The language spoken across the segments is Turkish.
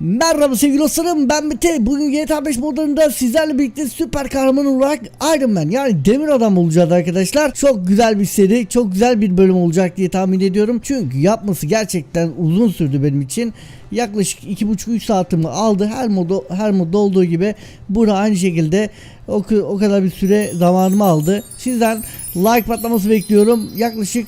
Merhaba sevgili dostlarım ben Mete. Bugün GTA 5 modlarında sizlerle birlikte süper kahraman olarak Iron Man yani demir adam olacağız arkadaşlar. Çok güzel bir seri, çok güzel bir bölüm olacak diye tahmin ediyorum. Çünkü yapması gerçekten uzun sürdü benim için. Yaklaşık 2,5-3 saatimi aldı. Her modu her modda olduğu gibi burada aynı şekilde o, o kadar bir süre zamanımı aldı. Sizden like patlaması bekliyorum. Yaklaşık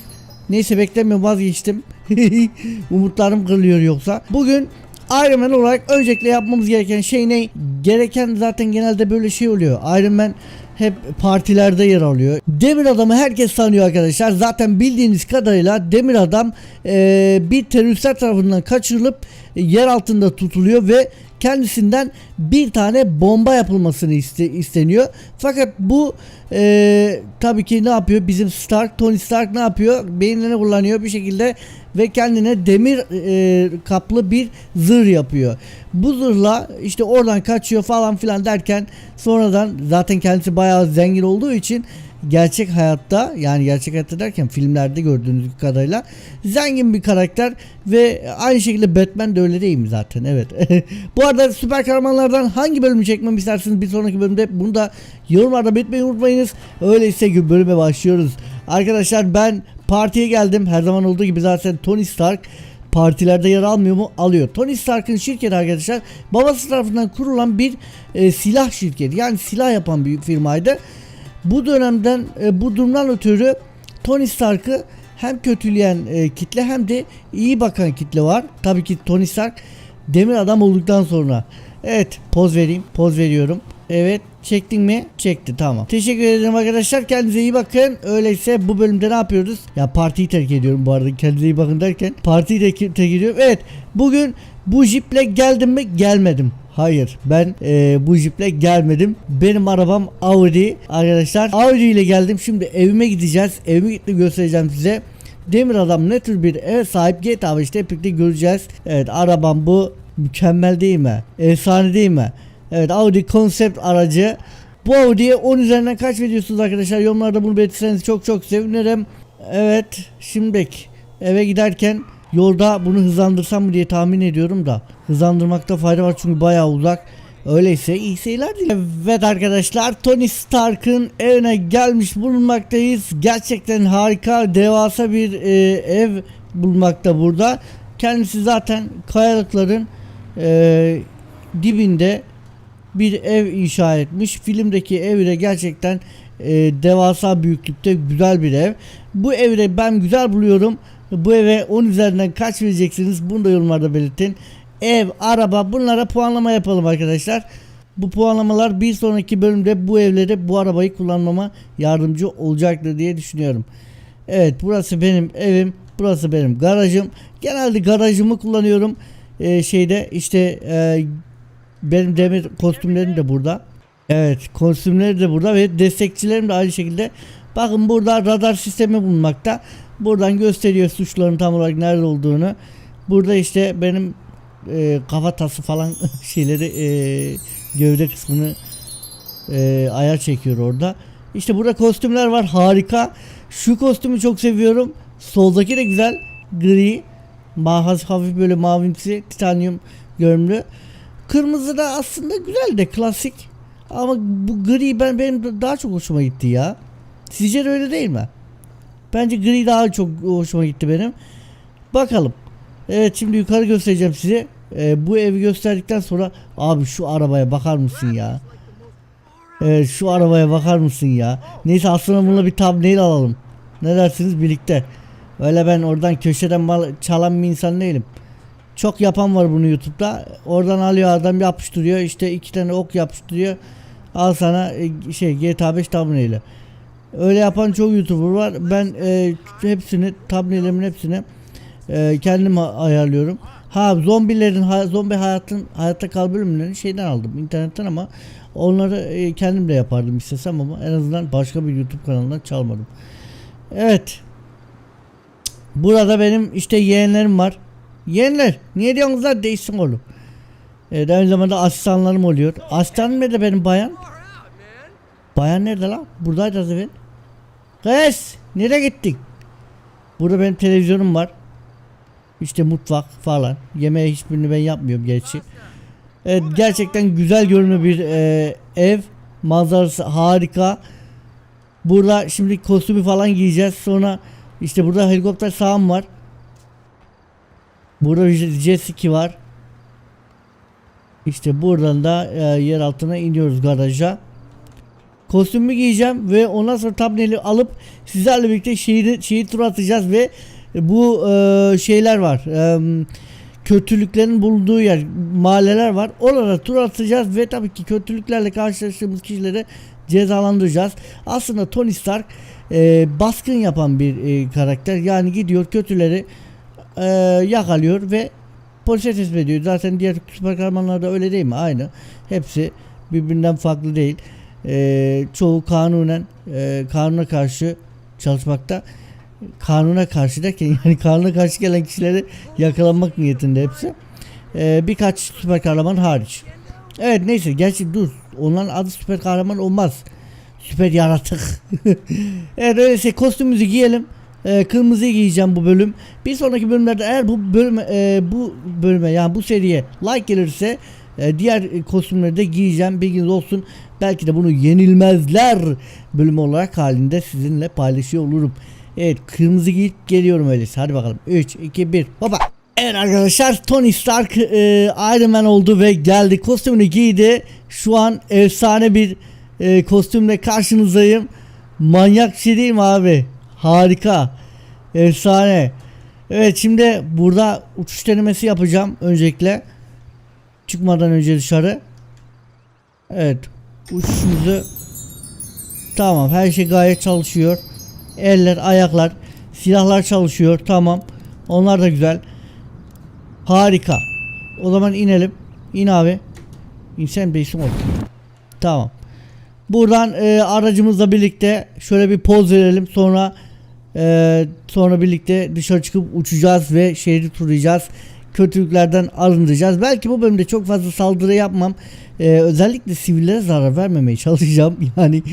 Neyse beklemiyorum vazgeçtim. Umutlarım kırılıyor yoksa. Bugün Iron Man olarak öncelikle yapmamız gereken şey ne? Gereken zaten genelde böyle şey oluyor. Iron Man hep partilerde yer alıyor. Demir Adam'ı herkes tanıyor arkadaşlar. Zaten bildiğiniz kadarıyla Demir Adam eee, bir teröristler tarafından kaçırılıp e, yer altında tutuluyor ve kendisinden bir tane bomba yapılmasını iste- isteniyor. Fakat bu eee, tabii ki ne yapıyor? Bizim Stark, Tony Stark ne yapıyor? Beyinlerini kullanıyor bir şekilde ve kendine demir eee, kaplı bir zırh yapıyor. Bu zırhla işte oradan kaçıyor falan filan derken sonradan zaten kendisi bayağı zengin olduğu için gerçek hayatta yani gerçek hayatta derken filmlerde gördüğünüz kadarıyla zengin bir karakter ve aynı şekilde Batman de öyle değil mi zaten evet. Bu arada süper kahramanlardan hangi bölümü çekmemi istersiniz bir sonraki bölümde bunu da yorumlarda belirtmeyi unutmayınız. Öyleyse bölüme başlıyoruz. Arkadaşlar ben partiye geldim her zaman olduğu gibi zaten Tony Stark partilerde yer almıyor mu? Alıyor. Tony Stark'ın şirketi arkadaşlar babası tarafından kurulan bir e, silah şirketi. Yani silah yapan bir firmaydı. Bu dönemden e, bu durumdan ötürü Tony Stark'ı hem kötüleyen e, kitle hem de iyi bakan kitle var. Tabii ki Tony Stark demir adam olduktan sonra. Evet poz vereyim. Poz veriyorum. Evet çektin mi? Çekti tamam. Teşekkür ederim arkadaşlar. Kendinize iyi bakın. Öyleyse bu bölümde ne yapıyoruz? Ya partiyi terk ediyorum bu arada. Kendinize iyi bakın derken partiyi de terk ediyorum. Evet bugün bu jiple geldim mi? Gelmedim. Hayır ben e, bu jiple gelmedim. Benim arabam Audi arkadaşlar. Audi ile geldim. Şimdi evime gideceğiz. Evime gittim göstereceğim size. Demir adam ne tür bir ev sahip GTA 5'te hep birlikte göreceğiz. Evet arabam bu mükemmel değil mi? Efsane değil mi? Evet Audi konsept aracı. Bu Audi'ye 10 üzerinden kaç veriyorsunuz arkadaşlar? Yorumlarda bunu belirtirseniz çok çok sevinirim. Evet şimdi eve giderken yolda bunu hızlandırsam mı diye tahmin ediyorum da hızlandırmakta fayda var çünkü bayağı uzak. Öyleyse iyi seyirler dilerim. Evet arkadaşlar Tony Stark'ın evine gelmiş bulunmaktayız. Gerçekten harika devasa bir e, ev bulunmakta burada. Kendisi zaten kayalıkların e, dibinde bir ev inşa etmiş. Filmdeki ev de gerçekten e, devasa büyüklükte güzel bir ev. Bu evi ben güzel buluyorum. Bu eve 10 üzerinden kaç vereceksiniz? Bunu da yorumlarda belirtin. Ev, araba bunlara puanlama yapalım arkadaşlar. Bu puanlamalar bir sonraki bölümde bu evlere bu arabayı kullanmama yardımcı olacaktır diye düşünüyorum. Evet burası benim evim. Burası benim garajım. Genelde garajımı kullanıyorum. Ee, şeyde işte e, benim demir kostümlerim de burada. Evet kostümleri de burada ve destekçilerim de aynı şekilde. Bakın burada radar sistemi bulunmakta. Buradan gösteriyor suçların tam olarak nerede olduğunu. Burada işte benim e, kafatası falan şeyleri e, gövde kısmını e, ayar çekiyor orada. İşte burada kostümler var harika. Şu kostümü çok seviyorum. Soldaki de güzel. Gri. Mahaz hafif böyle mavimsi titanyum görünümlü. Kırmızı da aslında güzel de klasik. Ama bu gri ben benim daha çok hoşuma gitti ya. Sizce de öyle değil mi? Bence gri daha çok hoşuma gitti benim. Bakalım. Evet şimdi yukarı göstereceğim size. Ee, bu evi gösterdikten sonra abi şu arabaya bakar mısın ya? Evet şu arabaya bakar mısın ya? Neyse aslında bununla bir thumbnail alalım. Ne dersiniz birlikte? Öyle ben oradan köşeden mal çalan bir insan değilim. Çok yapan var bunu YouTube'da. Oradan alıyor adam yapıştırıyor. İşte iki tane ok yapıştırıyor. Al sana e, şey GTA 5 thumbnail'i. Öyle yapan çok YouTuber var. Ben e, hepsini thumbnail'imin hepsini e, kendim ayarlıyorum. Ha zombilerin zombi hayatın hayatta kal bölümlerini şeyden aldım internetten ama onları e, kendim de yapardım istesem ama en azından başka bir YouTube kanalından çalmadım. Evet. Burada benim işte yeğenlerim var. Yeğenler niye diyorsunuz lan değişsin oğlum. Evet, aynı zamanda asistanlarım oluyor. Asistanım nerede benim bayan? Bayan nerede lan? Buradaydı az evvel. Kız nereye gittin? Burada benim televizyonum var. İşte mutfak falan. Yemeği hiçbirini ben yapmıyorum gerçi. Evet gerçekten güzel görünümlü bir e, ev. Manzarası harika. Burada şimdi kostümü falan giyeceğiz. Sonra işte burada helikopter sağım var. Burada jet ski var. İşte buradan da e, yer altına iniyoruz garaja. Kostümü giyeceğim ve ondan sonra thumbnail'i alıp sizlerle birlikte şehri, şehir turu atacağız ve bu e, şeyler var. E, kötülüklerin bulunduğu yer, mahalleler var. Oralara tur atacağız ve tabii ki kötülüklerle karşılaştığımız kişileri cezalandıracağız. Aslında Tony Stark e, baskın yapan bir e, karakter. Yani gidiyor kötüleri e, yakalıyor ve polise teslim ediyor. Zaten diğer süper kahramanlar da öyle değil mi? Aynı. Hepsi birbirinden farklı değil. E, çoğu kanunen e, kanuna karşı çalışmakta. Kanuna karşı derken yani kanuna karşı gelen kişileri yakalanmak niyetinde hepsi. E, birkaç süper kahraman hariç. Evet neyse gerçi dur. Onların adı süper kahraman olmaz. Süper yaratık. evet öyleyse kostümümüzü giyelim. Ee, kırmızıyı giyeceğim bu bölüm. Bir sonraki bölümlerde eğer bu bölüme e, bu bölüme yani bu seriye like gelirse e, diğer kostümleri de giyeceğim. Bilginiz olsun. Belki de bunu yenilmezler bölümü olarak halinde sizinle paylaşıyor olurum. Evet kırmızı giyip geliyorum öyleyse. Hadi bakalım. 3 2 1 hopa. Evet arkadaşlar Tony Stark e, Iron Man oldu ve geldi. Kostümünü giydi. Şu an efsane bir e, kostümle karşınızdayım. Manyak şey değil mi abi? Harika. Efsane. Evet şimdi burada uçuş denemesi yapacağım öncelikle. Çıkmadan önce dışarı. Evet. Uçuşumuzu Tamam her şey gayet çalışıyor. Eller, ayaklar, silahlar çalışıyor. Tamam. Onlar da güzel. Harika. O zaman inelim. İn abi. İnsen değilsin oldu. Tamam. Buradan e, aracımızla birlikte şöyle bir poz verelim. Sonra e, sonra birlikte dışarı çıkıp uçacağız ve şehri turlayacağız. Kötülüklerden arındıracağız. Belki bu bölümde çok fazla saldırı yapmam. E, özellikle sivillere zarar vermemeye çalışacağım. Yani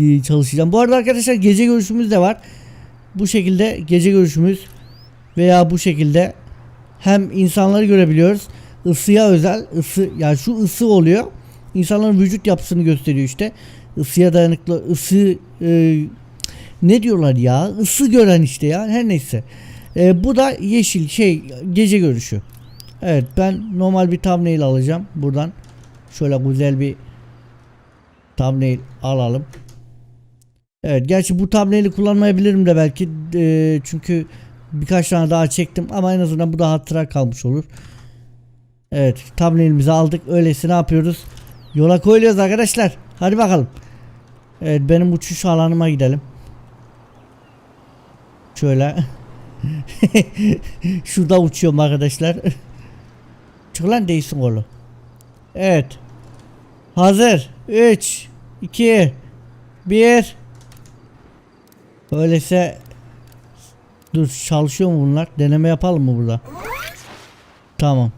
e, çalışacağım. Bu arada arkadaşlar gece görüşümüz de var. Bu şekilde gece görüşümüz veya bu şekilde hem insanları görebiliyoruz. Isıya özel ısı yani şu ısı oluyor. İnsanların vücut yapısını gösteriyor işte. Isıya dayanıklı ısı e, ne diyorlar ya? Isı gören işte ya. Her neyse. E, bu da yeşil şey gece görüşü. Evet ben normal bir thumbnail alacağım buradan. Şöyle güzel bir thumbnail alalım. Evet gerçi bu thumbnail'i kullanmayabilirim de belki e, çünkü birkaç tane daha çektim ama en azından bu da hatıra kalmış olur. Evet thumbnail'imizi aldık öyleyse ne yapıyoruz? Yola koyuyoruz arkadaşlar. Hadi bakalım. Evet benim uçuş alanıma gidelim. Şöyle. Şurada uçuyorum arkadaşlar. Çık lan değilsin oğlum. Evet. Hazır. 3 2 1 Öyleyse Dur çalışıyor mu bunlar? Deneme yapalım mı burada? Tamam.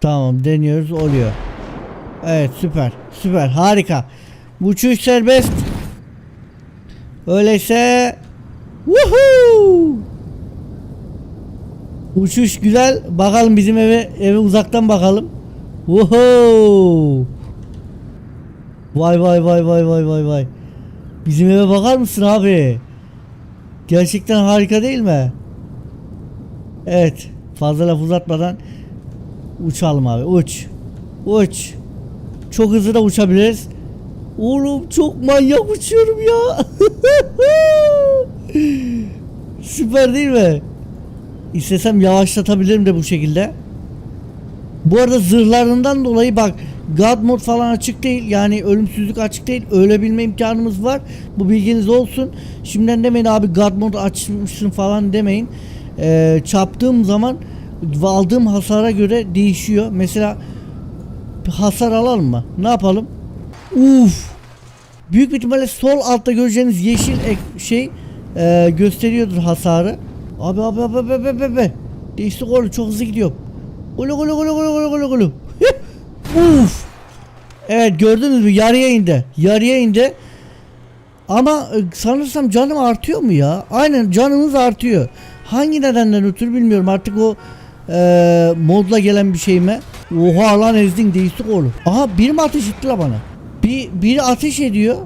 Tamam deniyoruz oluyor. Evet süper süper harika. Uçuş serbest. Öyleyse Woohoo! Uçuş güzel. Bakalım bizim eve eve uzaktan bakalım. Woohoo! Vay vay vay vay vay vay vay. Bizim eve bakar mısın abi? Gerçekten harika değil mi? Evet. Fazla laf uzatmadan uçalım abi. Uç. Uç. Çok hızlı da uçabiliriz. Oğlum çok manyak uçuyorum ya. Süper değil mi? İstesem yavaşlatabilirim de bu şekilde. Bu arada zırhlarından dolayı bak God mod falan açık değil. Yani ölümsüzlük açık değil. Ölebilme imkanımız var. Bu bilginiz olsun. Şimdiden demeyin abi God mod açmışsın falan demeyin. Ee, çarptığım zaman aldığım hasara göre değişiyor. Mesela hasar alalım mı? Ne yapalım? Uf. Büyük ihtimalle sol altta göreceğiniz yeşil şey e, gösteriyordur hasarı. Abi abi abi abi abi abi. Değişti gol çok hızlı gidiyor. Gulu gulu gulu gulu gulu gulu gulu. Uf. Evet gördünüz mü yarıya indi. Yarıya indi. Ama e, sanırsam canım artıyor mu ya? Aynen canımız artıyor. Hangi nedenden ötürü bilmiyorum artık o e, modla gelen bir şey mi? Oha lan ezdin değiştik oğlum. Aha biri mi ateş etti la bana? Bir, biri ateş ediyor.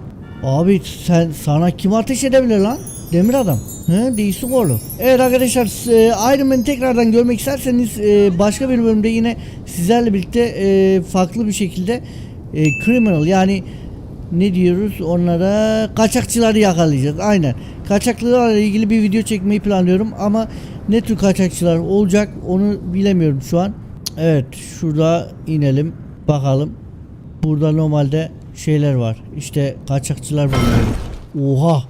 Abi sen sana kim ateş edebilir lan? Demir adam. He değişik oğlum. Evet arkadaşlar e, Iron Man'i tekrardan görmek isterseniz e, başka bir bölümde yine sizlerle birlikte e, farklı bir şekilde e, criminal yani ne diyoruz onlara kaçakçıları yakalayacağız aynen kaçakçılarla ilgili bir video çekmeyi planlıyorum ama ne tür kaçakçılar olacak onu bilemiyorum şu an evet şurada inelim bakalım burada normalde şeyler var işte kaçakçılar var oha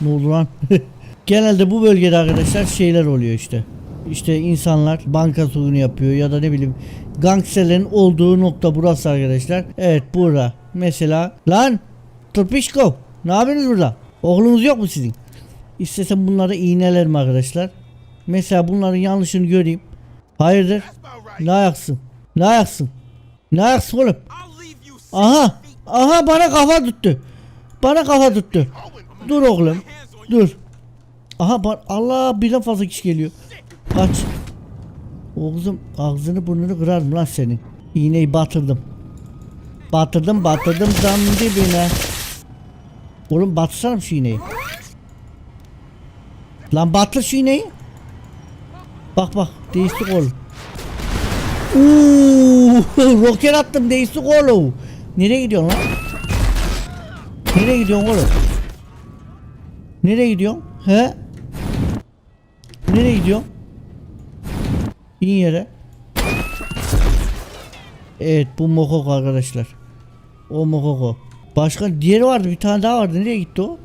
ne oldu lan genelde bu bölgede arkadaşlar şeyler oluyor işte işte insanlar banka soygunu yapıyor ya da ne bileyim gangsterlerin olduğu nokta burası arkadaşlar. Evet burada. Mesela lan Tırpişko ne yapıyorsunuz burada? Oğlunuz yok mu sizin? İstesem bunları iğnelerim arkadaşlar. Mesela bunların yanlışını göreyim. Hayırdır? Ne ayaksın? Ne ayaksın? Ne ayaksın oğlum? Aha! Aha bana kafa tuttu. Bana kafa tuttu. Dur oğlum. Dur. Aha Allah birden fazla kişi geliyor. Kaç. Oğlum ağzını burnunu kırarım lan senin. İğneyi batırdım. Batırdım batırdım zam dibine. Oğlum batırsana şu iğneyi. Lan batır şu iğneyi. Bak bak değiştik oğlum. Uuu roket attım değiştik oğlum. Nereye gidiyorsun lan? Nereye gidiyorsun oğlum? Nereye gidiyorsun? He? Nereye gidiyorsun? İn yere. Evet bu Mokoko arkadaşlar. O Mokoko. Başka diğeri vardı bir tane daha vardı. Nereye gitti o?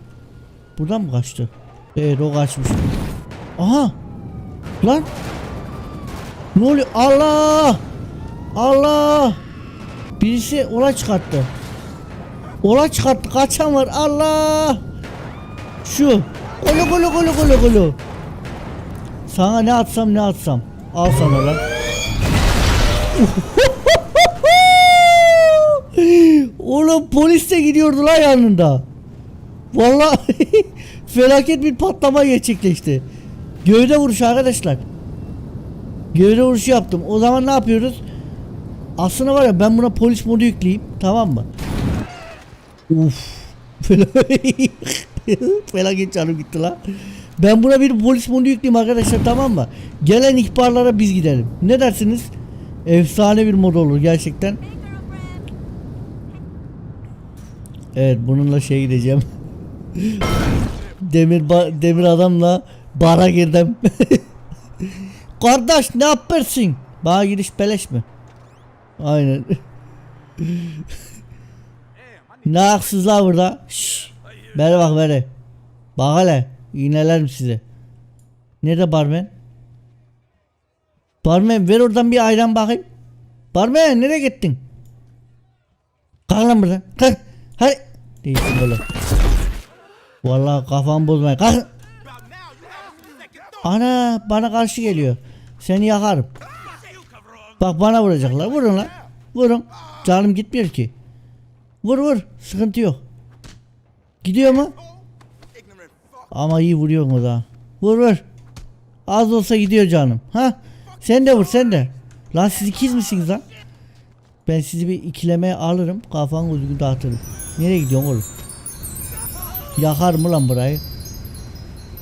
Buradan mı kaçtı? Evet o kaçmış. Aha. Lan. Ne oluyor? Allah. Allah. Birisi olay çıkarttı. Olay çıkarttı. Kaçan var. Allah. Şu. Golo golo golo golo golo. Sana ne atsam ne atsam. Al sana lan. Oğlum polis de gidiyordu lan yanında. Vallahi felaket bir patlama gerçekleşti. Gövde vuruşu arkadaşlar. Gövde vuruşu yaptım. O zaman ne yapıyoruz? Aslında var ya ben buna polis modu yükleyeyim. Tamam mı? Uf. Felaket canım gitti lan. Ben buna bir polis modu yükleyeyim arkadaşlar tamam mı? Gelen ihbarlara biz gidelim. Ne dersiniz? Efsane bir mod olur gerçekten. Evet bununla şey gideceğim. demir demir adamla bara girdim. Kardeş ne yapıyorsun? Bana giriş beleş mi? Aynen. ne haksızlar burada? Şşş. Ver bak ver. Bak hele. İğnelerim size. Nerede barmen? Barmen ver oradan bir ayran bakayım. Barmen nereye gittin? Kalk lan buradan. Kalk. Hadi. Değilsin böyle. Vallahi kafam bozmaya. Kalk. Ana bana karşı geliyor. Seni yakarım. Bak bana vuracaklar. Vurun lan. Vurun. Canım gitmiyor ki. Vur vur. Sıkıntı yok. Gidiyor mu? Ama iyi vuruyor o da. Vur vur. Az olsa gidiyor canım. Ha? Sen de vur sen de. Lan siz ikiz misiniz lan? Ben sizi bir ikilemeye alırım. Kafanı düzgün dağıtırım. Nereye gidiyorsun oğlum? Yakar mı lan burayı?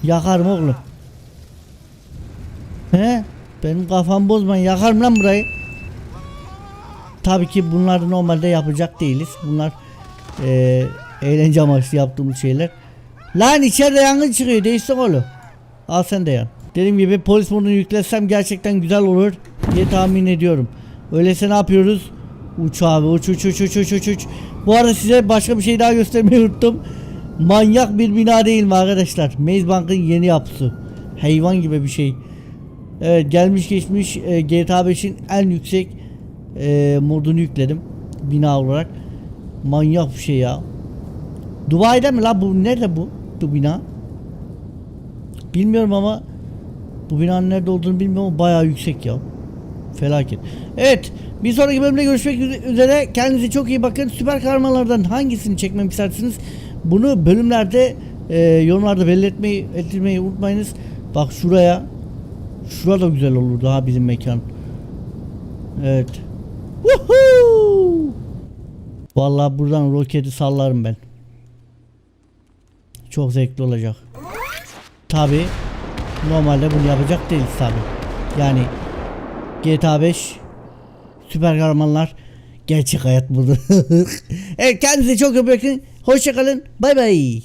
Yakar mı oğlum? He? Benim kafam bozmayın. Yakar mı lan burayı? Tabii ki bunları normalde yapacak değiliz. Bunlar eee eğlence amaçlı yaptığımız şeyler. Lan içeride yangın çıkıyor. Değişsin oğlum. Al sen de yan. Dediğim gibi polis modunu yüklesem gerçekten güzel olur diye tahmin ediyorum. Öyleyse ne yapıyoruz? Uç abi uç uç uç uç uç uç uç. Bu arada size başka bir şey daha göstermeyi unuttum. Manyak bir bina değil mi arkadaşlar? Maze Bank'ın yeni yapısı. Hayvan gibi bir şey. Evet gelmiş geçmiş e, GTA 5'in en yüksek e, modunu yükledim. Bina olarak. Manyak bir şey ya. Dubai'de mi la bu? Nerede bu? Bu bina? Bilmiyorum ama bu binanın nerede olduğunu bilmiyorum ama bayağı yüksek ya. Felaket. Evet. Bir sonraki bölümde görüşmek üze- üzere. Kendinize çok iyi bakın. Süper kahramanlardan hangisini çekmemi istersiniz? Bunu bölümlerde e, yorumlarda belli etmeyi, ettirmeyi unutmayınız. Bak şuraya Şurada güzel olurdu ha bizim mekan. Evet. Woohoo! Vallahi buradan roketi sallarım ben. Çok zevkli olacak. Tabi normalde bunu yapacak değiliz tabi. Yani GTA 5 süper kahramanlar gerçek hayat budur. evet kendinize çok iyi bakın. Hoşçakalın. Bay bay.